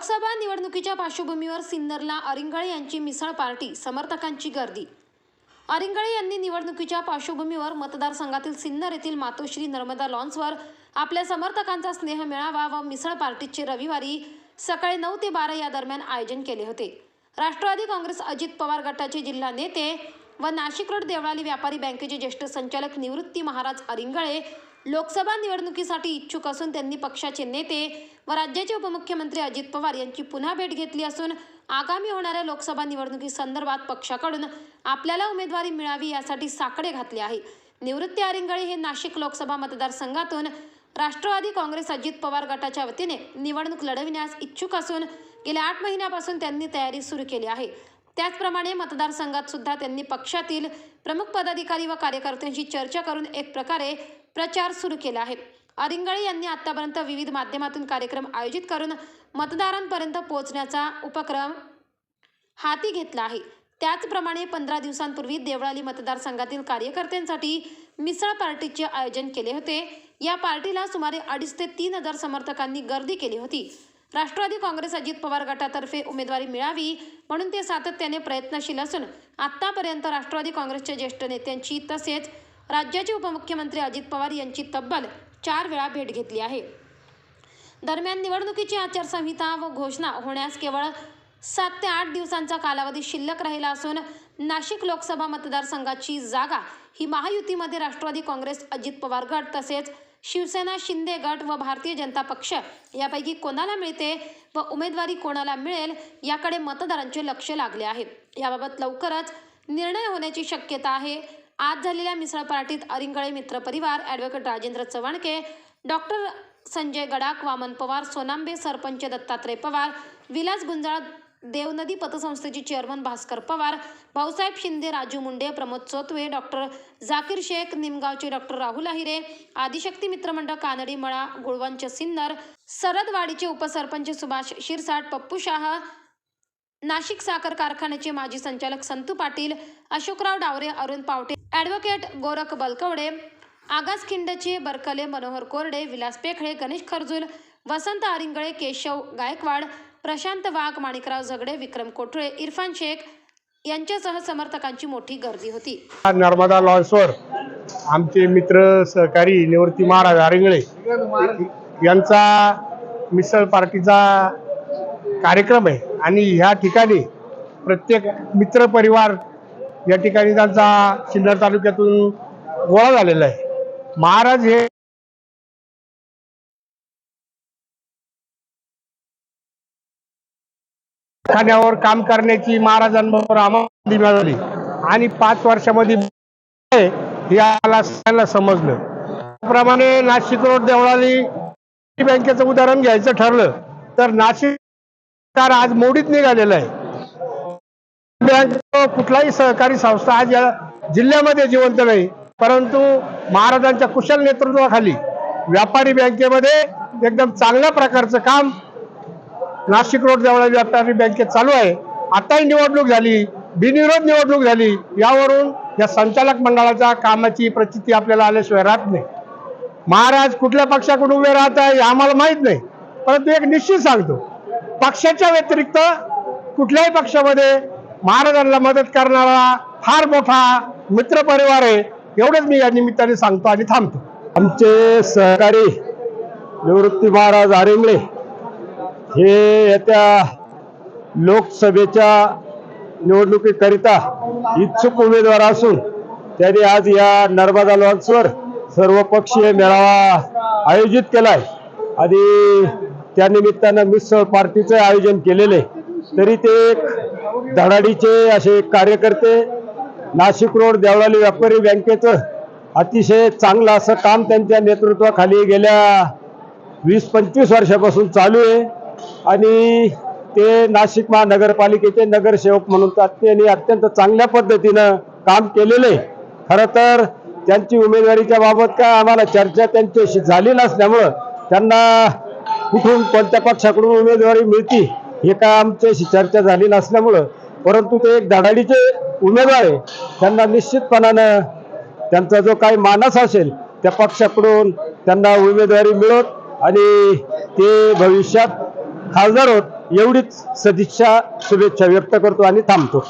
लोकसभा निवडणुकीच्या पार्श्वभूमीवर सिन्नरला अरिंगळे यांची मिसळ पार्टी समर्थकांची गर्दी. अरिंगळे यांनी निवडणुकीच्या पार्श्वभूमीवर मतदारसंघातील सिन्नर येथील मातोश्री नर्मदा लॉन्सवर आपल्या समर्थकांचा स्नेह मिळावा व मिसळ पार्टीचे रविवारी सकाळी नऊ ते बारा या दरम्यान आयोजन केले होते. राष्ट्रवादी काँग्रेस अजित पवार गटाचे जिल्हा नेते व नाशिक रोड देवळाली व्यापारी बँकेचे ज्येष्ठ संचालक निवृत्ती महाराज अरिंगळे लोकसभा निवडणुकीसाठी इच्छुक असून त्यांनी पक्षाचे नेते व राज्याचे उपमुख्यमंत्री अजित पवार यांची पुन्हा भेट घेतली असून आगामी होणाऱ्या लोकसभा निवडणुकीसंदर्भात पक्षाकडून आपल्याला उमेदवारी मिळावी यासाठी साकडे घातले आहे. निवृत्ती आरिंगळे हे नाशिक लोकसभा मतदारसंघातून राष्ट्रवादी काँग्रेस अजित पवार गटाच्या वतीने निवडणूक लढविण्यास इच्छुक असून गेल्या आठ महिन्यापासून त्यांनी तयारी सुरू केली आहे. त्याचप्रमाणे मतदारसंघात सुद्धा त्यांनी पक्षातील प्रमुख पदाधिकारी व कार्यकर्त्यांशी चर्चा करून एक प्रकारे प्रचार सुरू केला आहे. अरिंगळे यांनी आतापर्यंत विविध माध्यमातून कार्यक्रम आयोजित करून मतदारांपर्यंत पोहोचण्याचा उपक्रम हाती घेतला आहे. त्याचप्रमाणे पंधरा दिवसांपूर्वी देवळाली मतदारसंघातील कार्यकर्त्यांसाठी मिसळ पार्टीचे आयोजन केले होते. या पार्टीला सुमारे अडीच ते तीन हजार समर्थकांनी गर्दी केली होती. राष्ट्रवादी काँग्रेस अजित पवार गटातर्फे उमेदवारी मिळावी म्हणून ते सातत्याने प्रयत्नशील असून आत्तापर्यंत राष्ट्रवादी काँग्रेसच्या ज्येष्ठ नेत्यांची तसेच राज्याचे उपमुख्यमंत्री अजित पवार यांची तब्बल चार वेळा भेट घेतली आहे. दरम्यान निवडणुकीची आचारसंहिता व घोषणा होण्यास केवळ सात ते आठ दिवसांचा कालावधी शिल्लक राहिला असून नाशिक लोकसभा मतदारसंघाची जागा ही महायुतीमध्ये राष्ट्रवादी काँग्रेस अजित पवार गट तसेच शिवसेना शिंदे गट व भारतीय जनता पक्ष यापैकी कोणाला मिळते व उमेदवारी कोणाला मिळेल याकडे मतदारांचे लक्ष लागले आहे. याबाबत लवकरच निर्णय होण्याची शक्यता आहे. आज झालेल्या मिसळ पार्टीत अरिंगळे मित्र परिवार ॲडव्होकेट राजेंद्र चव्हाणके डॉक्टर संजय गडाख वामन पवार सोनांबे सरपंच दत्तात्रय पवार विलास गुंजाळ देवनदी पतसंस्थेचे चेअरमन भास्कर पवार भाऊसाहेब शिंदे राजू मुंडे प्रमोद चोतवे डॉक्टर जाकीर शेख निमगावचे डॉक्टर राहुल अहिरे आदिशक्ती मित्रमंडळ कानडी मळा गुळवंच सिन्नर सरदवाडीचे उपसरपंच सुभाष शिरसाट पप्पू शाह नाशिक साखर कारखान्याचे माजी संचालक संतू पाटील अशोकराव डावरे अरुण पावटे ॲडव्होकेट गोरख बलकवडे आगास खिंडचे बरकले मनोहर कोरडे विलास पेखळे गणेश खरजूल वसंत आरिंगळे केशव गायकवाड प्रशांत वाघ माणिकराव झगडे विक्रम कोठळे इरफान शेख यांच्यासह समर्थकांची मोठी गर्दी होती. नर्मदा लॉन्सवर आमचे मित्र सहकारी निवृत्ती महाराज आरिंगळे यांचा मिसळ पार्टीचा कार्यक्रम आहे. आणि ह्या ठिकाणी प्रत्येक मित्र परिवार या ठिकाणी त्यांचा सिन्नर तालुक्यातून गोळा झालेला आहे. महाराज हे कारखान्यावर काम करण्याची महाराजांबरोबर आम्हाला मिळाली आणि पाच वर्षामध्ये हे आम्हाला सगळ्यांना समजलं. त्याप्रमाणे नाशिक रोड देवळाली बँकेचं उदाहरण घ्यायचं ठरलं तर नाशिक सरकार आज मोडीत निघालेलं आहे. बँक कुठलाही सहकारी संस्था आज या जिल्ह्यामध्ये जिवंत नाही. परंतु महाराजांच्या कुशल नेतृत्वाखाली व्यापारी बँकेमध्ये एकदम चांगल्या प्रकारचं काम नाशिक रोड जवळ व्यापारी बँकेत चालू आहे. आताही निवडणूक झाली बिनविरोध निवडणूक झाली. यावरून या संचालक मंडळाच्या कामाची प्रचिती आपल्याला आल्याशिवाय राहत नाही. महाराज कुठल्या पक्षाकडून उभे राहत आहे हे आम्हाला माहीत नाही. परंतु एक निश्चित सांगतो पक्षाच्या व्यतिरिक्त कुठल्याही पक्षामध्ये महाराजांना मदत करणारा फार मोठा मित्र परिवार आहे एवढंच मी या निमित्ताने सांगतो आणि थांबतो. आमचे सहकारी निवृत्ती महाराज आरेंगळे हे येत्या लोकसभेच्या निवडणुकीकरिता इच्छुक उमेदवार असून त्यांनी आज या नर्मदा लॉन्सवर सर्वपक्षीय मेळावा आयोजित केला आहे आणि त्यानिमित्तानं मिसळ पार्टीचं आयोजन केलेलं आहे. तरी ते एक धडाडीचे असे कार्यकर्ते नाशिक रोड देवळाली व्यापारी बँकेचं अतिशय चांगलं असं काम त्यांच्या नेतृत्वाखाली गेल्या वीस पंचवीस वर्षापासून चालू आहे. आणि ते नाशिक महानगरपालिकेचे नगरसेवक म्हणून तर त्यांनी अत्यंत चांगल्या पद्धतीनं काम केलेलं आहे. खरं तर त्यांची उमेदवारीच्या बाबत काय आम्हाला चर्चा त्यांच्याशी झाली नसल्यामुळं त्यांना कुठून कोणत्या पक्षाकडून उमेदवारी मिळती हे काय आमच्याशी चर्चा झाली नसल्यामुळं परंतु ते एक धडाडीचे उमेदवार आहे. त्यांना निश्चितपणानं त्यांचा जो काही मानस असेल त्या पक्षाकडून त्यांना उमेदवारी मिळत आणि ते भविष्यात खासदार होत एवढीच सदिच्छा शुभेच्छा व्यक्त करतो आणि थांबतो.